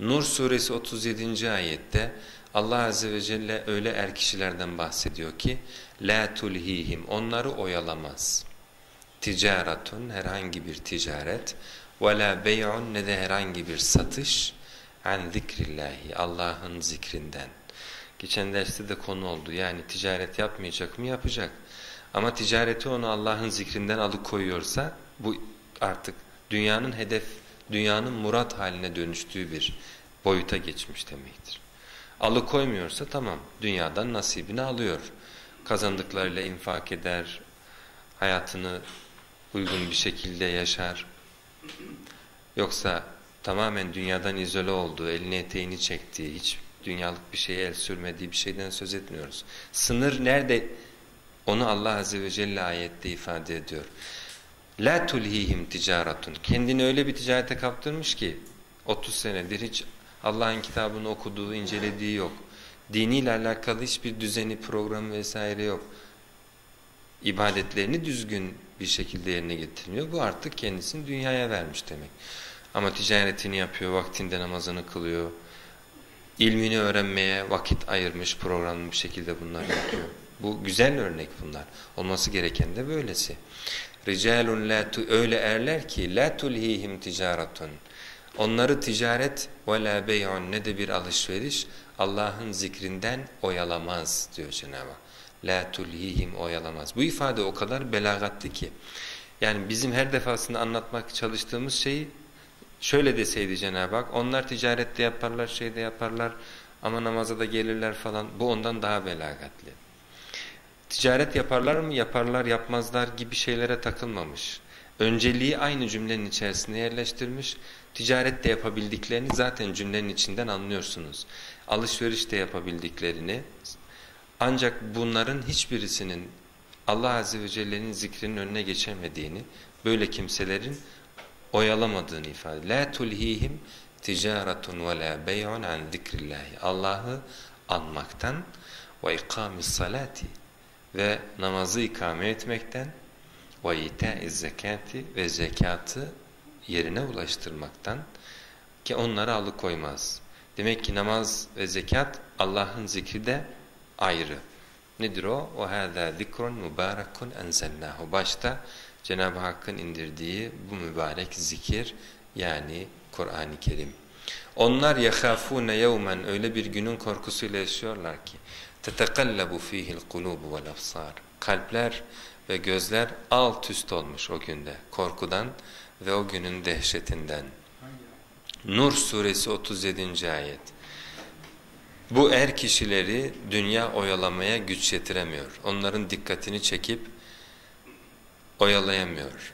Nur suresi 37. ayette Allah azze ve celle öyle er kişilerden bahsediyor ki la tulhihim onları oyalamaz. Ticaretun herhangi bir ticaret ve la bey'un ne de herhangi bir satış an zikrillahi Allah'ın zikrinden. Geçen derste de konu oldu. Yani ticaret yapmayacak mı? Yapacak. Ama ticareti onu Allah'ın zikrinden alıkoyuyorsa bu artık dünyanın hedef, dünyanın murat haline dönüştüğü bir boyuta geçmiş demektir. Alıkoymuyorsa tamam dünyadan nasibini alıyor. Kazandıklarıyla infak eder, hayatını uygun bir şekilde yaşar. Yoksa tamamen dünyadan izole olduğu, elini eteğini çektiği, hiç dünyalık bir şeye el sürmediği bir şeyden söz etmiyoruz. Sınır nerede? Onu Allah Azze ve Celle ayette ifade ediyor. La tulhihim ticaretun. Kendini öyle bir ticarete kaptırmış ki 30 senedir hiç Allah'ın kitabını okuduğu, incelediği yok. Diniyle alakalı hiçbir düzeni, programı vesaire yok. İbadetlerini düzgün bir şekilde yerine getirmiyor. Bu artık kendisini dünyaya vermiş demek. Ama ticaretini yapıyor, vaktinde namazını kılıyor. İlmini öğrenmeye vakit ayırmış, programlı bir şekilde bunları yapıyor. Bu güzel örnek bunlar. Olması gereken de böylesi. Ricalun la öyle erler ki la tulhihim ticaretun. Onları ticaret ve la bey'un ne de bir alışveriş Allah'ın zikrinden oyalamaz diyor Cenab-ı Hak. La tulhihim oyalamaz. Bu ifade o kadar belagatlı ki. Yani bizim her defasında anlatmak çalıştığımız şeyi şöyle deseydi Cenab-ı Hak. Onlar ticarette yaparlar, şeyde yaparlar ama namaza da gelirler falan. Bu ondan daha belagatli. Ticaret yaparlar mı? Yaparlar, yapmazlar gibi şeylere takılmamış. Önceliği aynı cümlenin içerisine yerleştirmiş. Ticaret de yapabildiklerini zaten cümlenin içinden anlıyorsunuz. Alışveriş de yapabildiklerini ancak bunların hiçbirisinin Allah Azze ve Celle'nin zikrinin önüne geçemediğini, böyle kimselerin oyalamadığını ifade. La tulhihim ticaretun ve la bey'un an zikrillahi. Allah'ı anmaktan ve ikamis salati ve namazı ikame etmekten ita'iz zekati ve zekatı yerine ulaştırmaktan ki onları alıkoymaz. Demek ki namaz ve zekat Allah'ın zikri de ayrı. Nedir o? O hâzâ zikrun mübârekun enzelnâhu. Başta Cenab-ı Hakk'ın indirdiği bu mübarek zikir yani Kur'an-ı Kerim. Onlar yahafûne yevmen öyle bir günün korkusuyla yaşıyorlar ki tetekallabu fihil kulubu vel absar. Kalpler ve gözler alt üst olmuş o günde korkudan ve o günün dehşetinden. Nur suresi 37. ayet. Bu er kişileri dünya oyalamaya güç yetiremiyor. Onların dikkatini çekip oyalayamıyor.